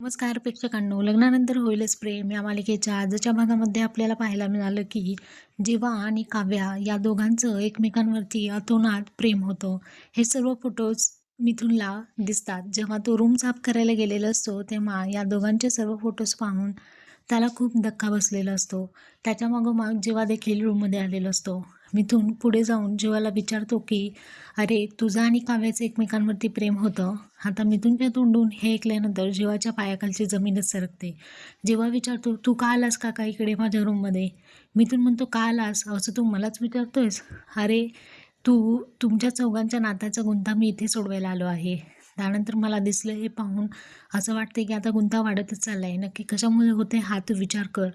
नमस्कार प्रेक्षकांनो. लग्नानंतर होईलच प्रेम. या मालिकेच्या आजच्या भागामध्ये आपल्याला पाहायला मिळालं की जीवा आणि काव्या या दोघांचं एकमेकांवरती अतोनात प्रेम होतं. हे सर्व फोटोज मिथुनला दिसतात. जेव्हा तो रूम साफ करायला गेलेला असतो तेव्हा या दोघांचे सर्व फोटोज पाहून त्याला खूप धक्का बसलेला असतो. त्याच्या मागोमाग जेव्हा देखील रूममध्ये आलेला असतो. मिथून पुढे जाऊन जीवाला विचारतो की अरे तुझं आणि काव्याचं एकमेकांवरती प्रेम होतं. आता मिथूनच्या तोंडून हे ऐकल्यानंतर जीवाच्या पायाखालची जमीनच सरकते. जेव्हा विचारतो तू का आलास काका इकडे माझ्या रूममध्ये मिथून म्हणतो का आलास? असं तू मलाच विचारतोयस? अरे तू तुमच्या चौघांच्या नात्याचा गुंता मी इथे सोडवायला आलो आहे. त्यानंतर मला दिसलं हे पाहून असं वाटते की आता गुंता वाढतच चालला आहे नक्की कशामुळे होते हा तू विचार कर.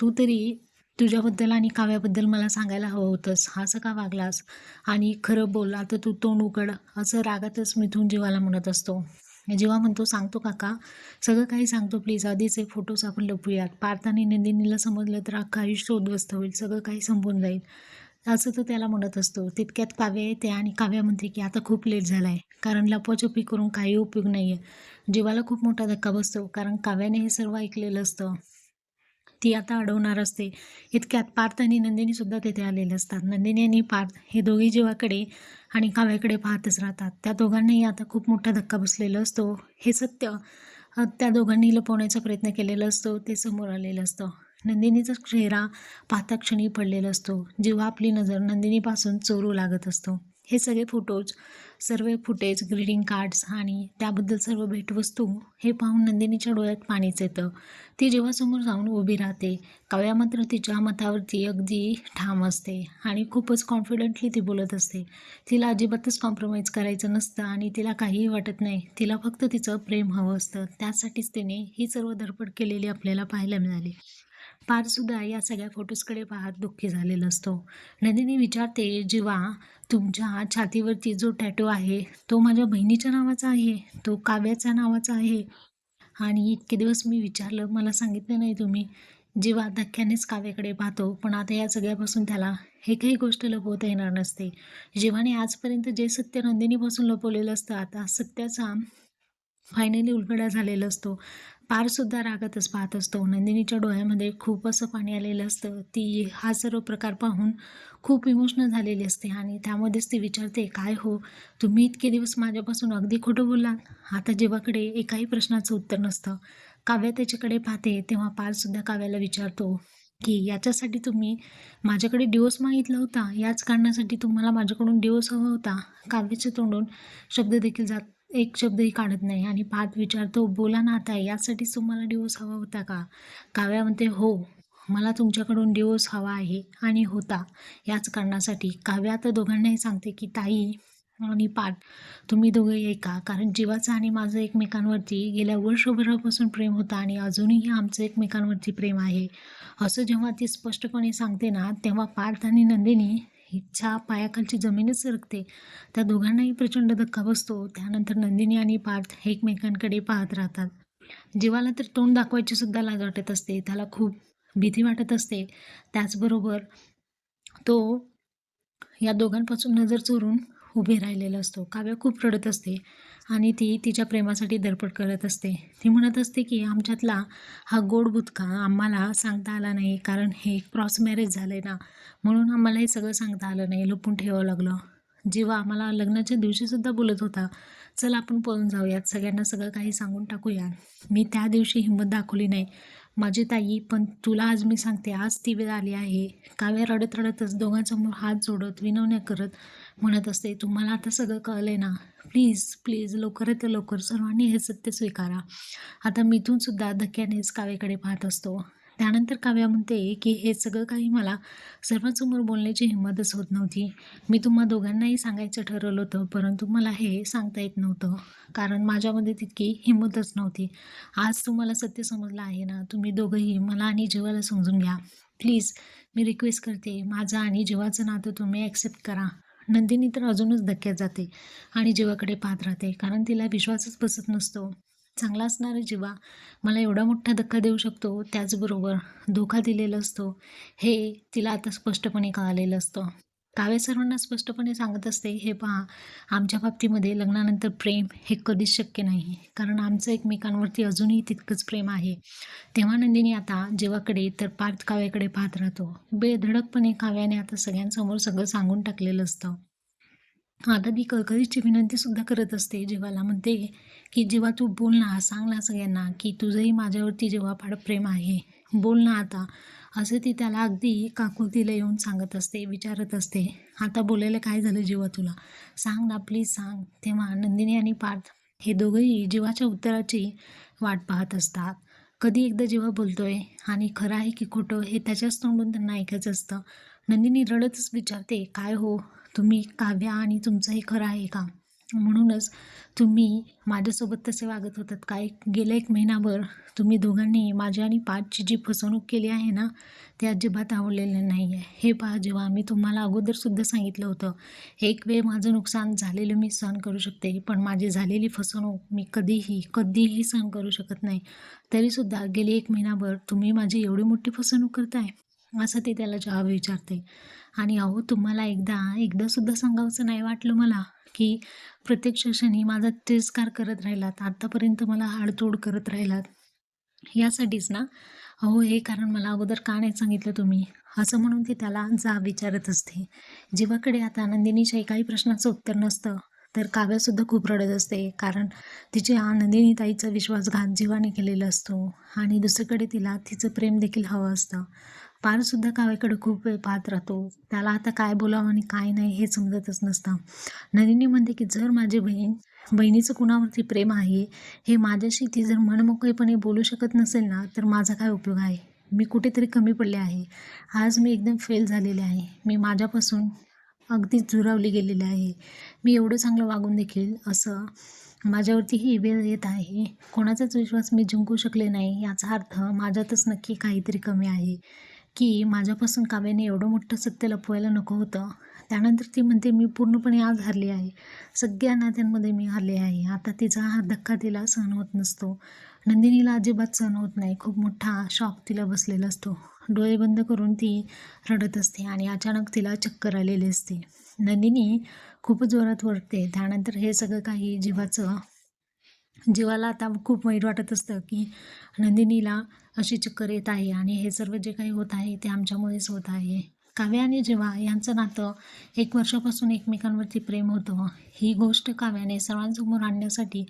तू तरी तुझ्याबद्दल आणि काव्याबद्दल मला सांगायला हवं होतंस. असं का वागलास आणि खरं बोलला तर तू तोंड उघड असं रागातच मिथून जीवाला म्हणत असतो. जेव्हा म्हणतो सांगतो काका सगळं काही सांगतो प्लीज आधीच फोटोज आपण लपूयात पार्थ आणि नंदिनीला समजलं तर अख्खा आयुष्य उद्ध्वस्त होईल. सगळं काही संपून जाईल. असं तो त्याला म्हणत असतो. तितक्यात काव्य येते आणि काव्य म्हणते की आता खूप लेट झाला आहे कारण लपाछपी करून काही उपयोग नाही आहे जीवाला खूप मोठा धक्का बसतो. कारण काव्याने हे सर्व ऐकलेलं असतं. ती आता अडवणार असते. इतक्यात पार्थ आणि नंदिनी सुद्धा तेथे आलेले असतात. नंदिनी आणि पार्थ हे दोघी जीवाकडे आणि काव्याकडे पाहतच राहतात. त्या दोघांनाही आता खूप मोठा धक्का बसलेला असतो. हे सत्य त्या दोघांनी लपवण्याचा प्रयत्न केलेला असतो. ते समोर आलेलं असतं. नंदिनीचा चेहरा पाहता क्षणी पडलेला असतो. जेव्हा आपली नजर नंदिनीपासून चोरू लागत असतो. हे सगळे फोटोज सर्व फुटेज ग्रीटिंग कार्ड्स आणि त्याबद्दल सर्व भेटवस्तू हे पाहून नंदिनीच्या डोळ्यात पाणीच येतं. ती जेव्हा समोर जाऊन उभी राहते काव्या मात्र तिच्या मतावरती अगदी ठाम असते आणि खूपच कॉन्फिडंटली ती बोलत असते. तिला अजिबातच कॉम्प्रोमाइज करायचं नसतं आणि तिला काहीही वाटत नाही. तिला फक्त तिचं प्रेम हवं असतं. त्यासाठीच तिने ही सर्व धडपड केलेली आपल्याला पाहायला मिळाली. पारसुद्धा या सगळ्या फोटोजकडे पाहत दुःखी झालेला असतो. नंदिनी विचारते जेव्हा तुमच्या छातीवरती जो टॅटो आहे तो माझ्या बहिणीच्या नावाचा आहे? तो काव्याच्या नावाचा आहे? आणि इतके दिवस मी विचारलं मला सांगितलं नाही तुम्ही. जेव्हा धक्क्यानेच काव्याकडे पाहतो पण आता या सगळ्यापासून त्याला हे काही गोष्ट लपवता येणार नसते. जेव्हाने आजपर्यंत जे सत्य नंदिनीपासून लपवलेलं असतं आता सत्याचा फायनली उलगडा झालेला असतो. पारसुद्धा रागातच पाहत असतो. नंदिनीच्या डोळ्यामध्ये खूप असं पाणी आलेलं असतं. ती हा सर्व प्रकार पाहून खूप इमोशनल झालेली असते आणि त्यामध्येच ती विचारते काय हो? तुम्ही इतके दिवस माझ्यापासून अगदी खोटं बोललात. आता जेव्हाकडे एकाही प्रश्नाचं उत्तर नसतं काव्या त्याच्याकडे पाहते तेव्हा पारसुद्धा काव्याला विचारतो की याच्यासाठी तुम्ही माझ्याकडे डिवोर्स मागितला होता? याच कारणासाठी तुम्हाला माझ्याकडून डिवोर्स हवा होता? काव्याच्या तोंडून शब्द देखील जात एक शब्दही काढत नाही आणि पाहत विचारतो बोला ना आता यासाठीच तुम्हाला डिवोर्स हवा होता का? काव्या म्हणते हो मला तुमच्याकडून डिवोर्स हवा आहे आणि होता. याच कारणासाठी. काव्या तर दोघांनाही सांगते की ताई आणि पाठ तुम्ही दोघे ऐका कारण जीवाचं आणि माझं एकमेकांवरती गेल्या वर्षभरापासून प्रेम होतं आणि अजूनही आमचं एकमेकांवरती प्रेम आहे. असं जेव्हा ती स्पष्टपणे सांगते ना तेव्हा पार्थ आणि नंदिनी हिच्या पायाखालची जमीनच सरकते. त्या दोघांनाही प्रचंड धक्का बसतो. त्यानंतर नंदिनी आणि पार्थ हे एकमेकांकडे पाहत राहतात. जीवाला तर तोंड दाखवायची सुद्धा लाज वाटत असते. त्याला खूप भीती वाटत असते. त्याचबरोबर तो या दोघांपासून नजर चोरून उभे राहिलेला असतो. काव्य खूप रडत असते. आणि ती तिच्या प्रेमासाठी धडपड करत असते. ती म्हणत असते की आमच्यातला हा गोड बुतका आम्हाला सांगता आला नाही कारण हे क्रॉस मॅरेज झालं आहे ना. म्हणून आम्हाला हे सगळं सांगता आलं नाही लपून ठेवावं लागलं. जेव्हा आम्हाला लग्नाच्या दिवशीसुद्धा बोलत होता चल आपण पळून जाऊयात सगळ्यांना सगळं काही सांगून टाकूया. मी त्या दिवशी हिंमत दाखवली नाही. माझी ताई पण तुला आज मी सांगते आज ती वेळ आली आहे. काव्या रडत रडतच दोघांसमोर हात जोडत विनवण्या करत म्हणत असते तुम्हाला आता सगळं कळलं आहे ना. प्लीज प्लीज लवकरात लवकर सर्वांनी हे सत्य स्वीकारा. आता मिथून सुद्धा धक्क्यानेच काव्याकडे पाहत असतो. त्यानंतर काव्या म्हणते की हे सगळं काही मला सर्वांसमोर बोलण्याची हिंमतच होत नव्हती. मी तुम्हा दोघांनाही सांगायचं ठरवलं होतं परंतु मला हे सांगता येत नव्हतं. कारण माझ्यामध्ये तितकी हिंमतच नव्हती. आज तुम्हाला सत्य समजलं आहे ना तुम्ही दोघंही मला आणि जीवाला समजून घ्या. प्लीज मी रिक्वेस्ट करते माझं आणि जीवाचं नातं तुम्ही ॲक्सेप्ट करा. नंदिनी तर अजूनच धक्क्यात जाते आणि जीवाकडे पाहत राहते कारण तिला विश्वासच बसत नसतो. चांगला असणारा जीवा मला एवढा मोठा धक्का देऊ शकतो त्याचबरोबर धोका दिलेला असतो. हे तिला आता स्पष्टपणे कळालेलं असतं. काव्य सर्वांना स्पष्टपणे सांगत असते हे पहा आमच्या बाबतीमध्ये लग्नानंतर प्रेम हे कधीच शक्य नाही. कारण आमचं एकमेकांवरती अजूनही तितकंच प्रेम आहे. तेव्हा नंदिनी आता जेव्हाकडे तर पार्थ काव्याकडे पाहत राहतो. बेधडकपणे काव्याने आता सगळ्यांसमोर सगळं सांगून टाकलेलं असतं. आता ती कळकळीची विनंतीसुद्धा करत असते. जीवाला म्हणते की जेव्हा तू बोल ना सांग ना सगळ्यांना की तुझंही माझ्यावरती जेव्हा फार प्रेम आहे. बोल ना आता. असं ती त्याला अगदी काकुतीला येऊन सांगत असते विचारत असते आता बोलायला काय झालं जेव्हा तुला? सांग ना प्लीज सांग. तेव्हा नंदिनी आणि पार्थ हे दोघंही जीवाच्या उत्तराची वाट पाहत असतात. कधी एकदा जेव्हा बोलतोय आणि खरं आहे की खोटं हे त्याच्याच तोंडून त्यांना ऐकायचं असतं. नंदिनी रडतच विचारते काय हो? तुम्ही काव्या आणि तुमचं हे खरं आहे का? म्हणूनच तुम्ही माझ्यासोबत तसे वागत होतात. काय गेल्या एक महिनाभर तुम्ही दोघांनी माझ्या आणि पाचची जी फसवणूक केली आहे ना ते अजिबात आवडलेलं नाही आहे हे पहा जेव्हा मी तुम्हाला अगोदरसुद्धा सांगितलं होतं एक वेळ माझं नुकसान झालेलं मी सहन करू शकते पण माझी झालेली फसवणूक मी कधीही कधीही सहन करू शकत नाही. तरीसुद्धा गेली एक महिनाभर तुम्ही माझी एवढी मोठी फसवणूक करताय असं ते त्याला जवाब विचारते. आणि अहो तुम्हाला एकदा एकदासुद्धा सांगावंसं नाही वाटलं मला. की प्रत्येक क्षणी माझा तिरस्कार करत राहिलात आत्तापर्यंत मला हाडतोड करत राहिलात. यासाठीच ना? अहो हे कारण मला अगोदर का नाही सांगितलं तुम्ही? असं म्हणून ती त्याला जा विचारत असते. जीवाकडे आता नंदिनीच्या काही प्रश्नाचं उत्तर नसतं तर काव्यासुद्धा खूप रडत असते कारण तिची नंदिनी ताईचा विश्वासघात जीवाने केलेला असतो आणि दुसरीकडे तिला तिचं प्रेम देखील हवं असतं. पारसुद्धा काव्याकडे खूप वेळ पाहत राहतो. त्याला आता काय बोलावं आणि काय नाही हे समजतच नसतं. नंदिनी म्हणते की जर माझी बहीण बहिणीचं कुणावरती प्रेम आहे हे माझ्याशी ती जर मनमोकळेपणे बोलू शकत नसेल ना तर माझा काय उपयोग आहे? मी कुठेतरी कमी पडले आहे. आज मी एकदम फेल झालेले आहे. मी माझ्यापासून अगदीच जुरावली गेलेली आहे. मी एवढं चांगलं वागून देखील असं माझ्यावरती ही वेळ येत आहे. कोणाचाच विश्वास मी जिंकू शकले नाही याचा अर्थ माझ्यातच नक्की काहीतरी कमी आहे. की माझ्यापासून काव्याने एवढं मोठं सत्य लपवायला नको होतं. त्यानंतर ती म्हणते मी पूर्णपणे आज हरली आहे. सगळ्या नात्यांमध्ये मी हरले आहे. आता तिचा हा धक्का तिला सहन होत नसतो. नंदिनीला अजिबात सहन होत नाही. खूप मोठा शॉक तिला बसलेला असतो. डोळे बंद करून ती रडत असते आणि अचानक तिला चक्कर आलेली असते. नंदिनी खूप जोरात वरते त्यानंतर हे सगळं काही जीवाचं जीवाला आता खूप वाईट वाटत असतं की नंदिनीला अशी चक्कर येत आहे आणि हे सर्व जे काही होत आहे ते आमच्यामुळेच होत आहे. काव्या आणि जेव्हा यांचं नातं एक वर्षापासून एकमेकांवरती प्रेम होतं ही गोष्ट काव्याने सर्वांसमोर आणण्यासाठी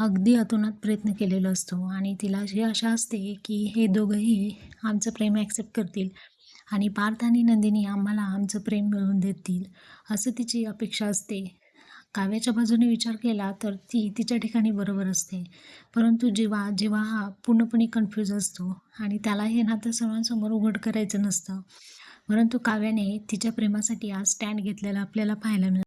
अगदी अतोनात प्रयत्न केलेला असतो आणि तिला अशी आशा असते की हे दोघंही आमचं प्रेम ॲक्सेप्ट करतील आणि पार्थ आणि नंदिनी आम्हाला आमचं प्रेम मिळवून देतील असं तिची अपेक्षा असते. काव्याच्या बाजूने विचार केला तर ती तिच्या ठिकाणी बरोबर असते. परंतु जेव्हा जेव्हा हा पूर्णपणे कन्फ्यूज असतो आणि त्याला हे नातं सर्वांसमोर उघड करायचं नसतं. परंतु काव्याने तिच्या प्रेमासाठी आज स्टँड घेतलेला आपल्याला पाहायला मिळतं